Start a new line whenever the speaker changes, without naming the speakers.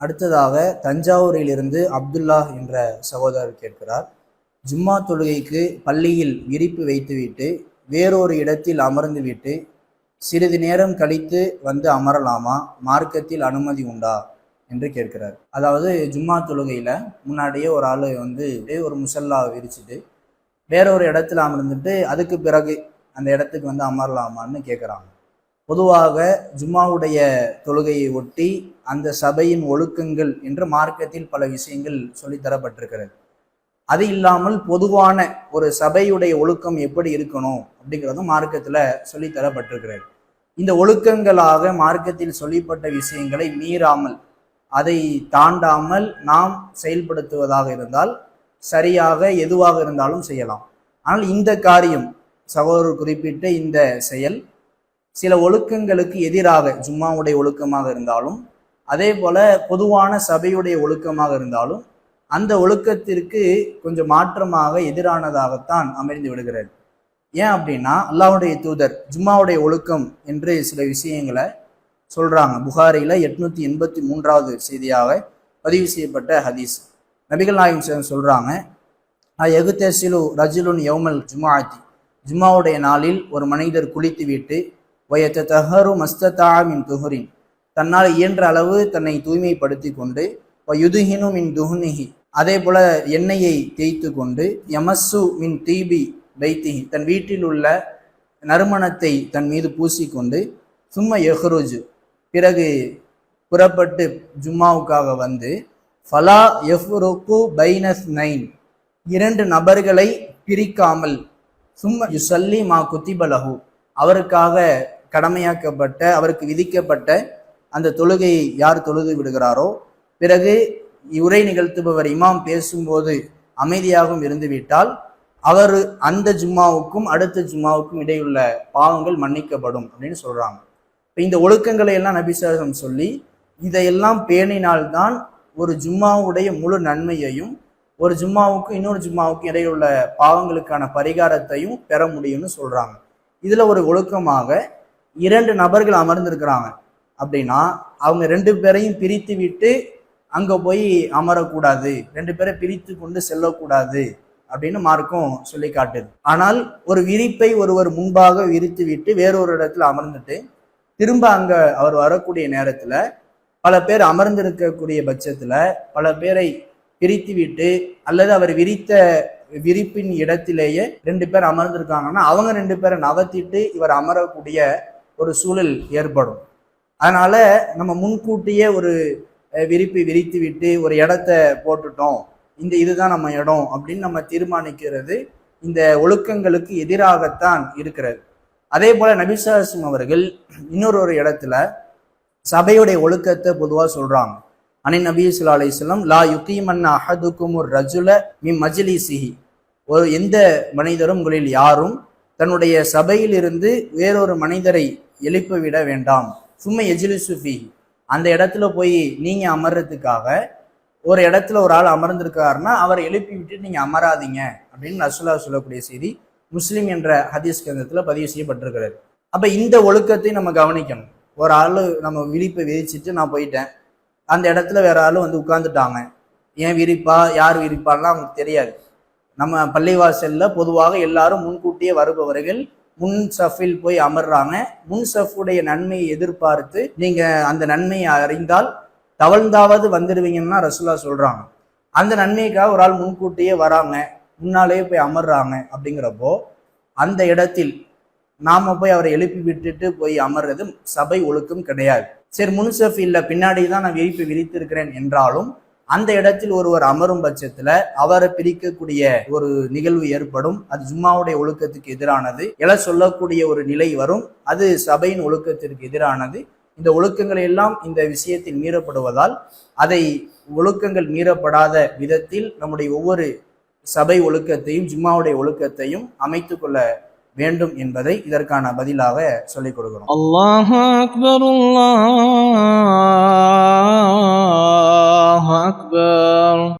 அடுத்ததாக தஞ்சாவூரிலிருந்து அப்துல்லா என்ற சகோதரர் கேட்கிறார் ஜும்மா தொழுகைக்கு பள்ளியில் விரிப்பு வைத்துவிட்டு வேறொரு இடத்தில் அமர்ந்துவிட்டு சிறிது நேரம் கழித்து வந்து அமரலாமா? மார்க்கத்தில் அனுமதி உண்டா? என்று கேட்கிறார். அதாவது ஜும்மா தொழுகையில் முன்னாடியே ஒரு ஆள் வந்து ஒரு முசல்லா விரிச்சிட்டு வேற ஒரு இடத்துல அமர்ந்துட்டு அதுக்கு பிறகு அந்த இடத்துக்கு வந்து அமரலாமான்னு கேட்குறாங்க பொதுவாக ஜும்மாவுடைய தொழுகையை ஒட்டி அந்த சபையின் ஒழுக்கங்கள் என்று மார்க்கத்தில் பல விஷயங்கள் சொல்லித்தரப்பட்டிருக்கிறது அது இல்லாமல் பொதுவான ஒரு சபையுடைய ஒழுக்கம் எப்படி இருக்கணும் அப்படிங்கிறதும் மார்க்கத்தில் சொல்லித்தரப்பட்டிருக்கிறது இந்த ஒழுக்கங்களாக மார்க்கத்தில் சொல்லப்பட்ட விஷயங்களை மீறாமல் அதை தாண்டாமல் நாம் செயல்படுத்துவதாக இருந்தால் சரியாக எதுவாக இருந்தாலும் செய்யலாம். ஆனால் இந்த காரியம் சகோதரர் குறிப்பிட்ட இந்த செயல் சில ஒழுக்கங்களுக்கு எதிராக ஜும்மாவுடைய ஒழுக்கமாக இருந்தாலும் அதே போல பொதுவான சபையுடைய ஒழுக்கமாக இருந்தாலும் அந்த ஒழுக்கத்திற்கு கொஞ்சம் மாற்றமாக எதிரானதாகத்தான் அமைந்து விடுகிறது. ஏன் அப்படின்னா அல்லாவுடைய தூதர் ஜும்மாவுடைய ஒழுக்கம் என்று சில விஷயங்களை சொல்றாங்க. புகாரில எட்நூத்தி எண்பத்தி மூன்றாவது செய்தியாக பதிவு செய்யப்பட்ட ஹதீஸ். நபிகள் நாயகம் ஸல்லல்லாஹு சொல்றாங்க எகுத்தசிலு ரஜிலுன் யௌமல் ஜுமாத்தி ஜும்மாவுடைய நாளில் ஒரு மனிதர் குளித்து விட்டு தஹரு மஸ்ததா மின் துஹுரின். தன்னால் இயன்ற அளவு தன்னை தூய்மைப்படுத்தி கொண்டு யுதுஹினு மின் துஹுனிஹி அதே போல எண்ணெயை தேய்த்து கொண்டு யமஸ்ஸு மின் தீபி பைத்திஹி தன் வீட்டில் உள்ள நறுமணத்தை தன் மீது பூசிக்கொண்டு சும்மா எஹ்ருஜ் பிறகு புறப்பட்டு ஜும்மாவுக்காக வந்து ஃபலா எஃப்ருக்கு பைனஸ் நைன் இரண்டு நபர்களை பிரிக்காமல் சும்மா யுசல்லி மா குத்திபலஹு அவருக்காக கடமையாக்கப்பட்ட அவருக்கு விதிக்கப்பட்ட அந்த தொழுகையை யார் தொழுது விடுகிறாரோ பிறகு உரை நிகழ்த்துபவர் இமாம் பேசும்போது அமைதியாகவும் இருந்துவிட்டால் அவர் அந்த ஜும்மாவுக்கும் அடுத்த ஜும்மாவுக்கும் இடையுள்ள பாவங்கள் மன்னிக்கப்படும் அப்படின்னு சொல்றாங்க. இப்போ இந்த ஒழுக்கங்களை எல்லாம் நபிசாசம் சொல்லி இதையெல்லாம் பேணினால்தான் ஒரு ஜும்மாவுடைய முழு நன்மையையும் ஒரு ஜும்மாவுக்கும் இன்னொரு ஜும்மாவுக்கும் இடையிலுள்ள பாவங்களுக்கான பரிகாரத்தையும் பெற முடியும்னு சொல்றாங்க. இதுல ஒரு ஒழுக்கமாக இரண்டு நபர்கள் அமர்ந்திருக்கிறாங்க. அப்படின்னா அவங்க ரெண்டு பேரையும் பிரித்து விட்டு அங்கே போய் அமரக்கூடாது. ரெண்டு பேரை பிரித்து கொண்டு செல்லக்கூடாது. அப்படின்னு மார்க்கும் சொல்லி காட்டுது. ஆனால் ஒரு விரிப்பை ஒருவர் முன்பாக விரித்து விட்டு வேறொரு இடத்துல அமர்ந்துட்டு திரும்ப அங்கே அவர் வரக்கூடிய நேரத்தில் பல பேர் அமர்ந்திருக்கக்கூடிய பட்சத்தில் பல பேரை பிரித்து விட்டு அல்லது அவர் விரித்த விரிப்பின் இடத்திலேயே ரெண்டு பேர் அமர்ந்திருக்காங்கன்னா அவங்க ரெண்டு பேரை நவத்திட்டு இவர் அமரக்கூடிய ஒரு சூழல் ஏற்படும். அதனால நம்ம முன்கூட்டியே ஒரு விரிப்பை விரித்து விட்டு ஒரு இடத்த போட்டுட்டோம். இந்த இதுதான் நம்ம இடம் அப்படின்னு நம்ம தீர்மானிக்கிறது இந்த ஒழுக்கங்களுக்கு எதிராகத்தான் இருக்கிறது. அதே போல நபிசாசம் அவர்கள் இன்னொரு ஒரு இடத்துல சபையுடைய ஒழுக்கத்தை பொதுவாக சொல்றாங்க. அனை நபி சுல்லா அலிஸ்லாம் லா யுக்கீமன் அஹதுக்கும் ஒரு ரஜுல மி மஜ்லிசிஹி ஒரு எந்த மனிதரும் உங்களில் யாரும் தன்னுடைய சபையிலிருந்து வேறொரு மனிதரை எழுப்பி விட வேண்டாம். சும்மா எஜிலிசுஃபி அந்த இடத்துல போய் நீங்க அமர்றதுக்காக ஒரு இடத்துல ஒரு ஆள் அமர்ந்திருக்காருன்னா அவரை எழுப்பி விட்டு நீங்க அமராதீங்க அப்படின்னு ரசுல்லா சொல்லக்கூடிய செய்தி முஸ்லீம் என்ற ஹதீஸ் கிரந்தத்தில் பதிவு செய்யப்பட்டிருக்கிறது. அப்போ இந்த ஒழுக்கத்தை நம்ம கவனிக்கணும். ஒரு ஆள் நம்ம விழிப்பை விரிச்சிட்டு நான் போயிட்டேன். அந்த இடத்துல வேற ஆள் வந்து உட்காந்துட்டாங்க ஏன் விரிப்பா? யார் விரிப்பான்னா அவங்களுக்கு தெரியாது. நம்ம பள்ளிவாசலில் பொதுவாக எல்லாரும் முன்கூட்டியே வருபவர்கள் முன் சஃபில் போய் அமர்றாங்க. முன் சஃபுடைய நன்மையை எதிர்பார்த்து நீங்கள் அந்த நன்மையை அறிந்தால் தவழ்ந்தாவது வந்துடுவீங்கன்னா ரசுல்லா சொல்கிறாங்க அந்த நன்மைக்காக ஒரு ஆள் முன்கூட்டியே வராங்க. முன்னாலேயே போய் அமர்றாங்க அப்படிங்கிறப்போ அந்த இடத்தில் நாம் போய் அவரை எழுப்பி விட்டுட்டு போய் அமர்றது சபை ஒழுக்கம் கிடையாது. சரி முன்சஃப் இல்லை பின்னாடி தான் நான் விரிப்பு விரித்திருக்கிறேன் என்றாலும் அந்த இடத்தில் ஒருவர் அமரும் பட்சத்துல அவரை பிரிக்கக்கூடிய ஒரு நிகழ்வு ஏற்படும். அது ஜும்மாவுடைய ஒழுக்கத்துக்கு எதிரானது. எல சொல்லக்கூடிய ஒரு நிலை வரும். அது சபையின் ஒழுக்கத்திற்கு எதிரானது. இந்த ஒழுக்கங்கள் எல்லாம் இந்த விஷயத்தில் மீறப்படுவதால் அதை ஒழுக்கங்கள் மீறப்படாத விதத்தில் நம்முடைய ஒவ்வொரு சபை ஒழுக்கத்தையும் ஜும்மாவுடைய ஒழுக்கத்தையும் அமைத்துக்கொள்ள வேண்டும் என்பதை இதற்கான பதிலாக சொல்லிக் கொடுக்கிறோம்.
அல்லாஹ் அக்பர் அல்லாஹ் அக்பர்.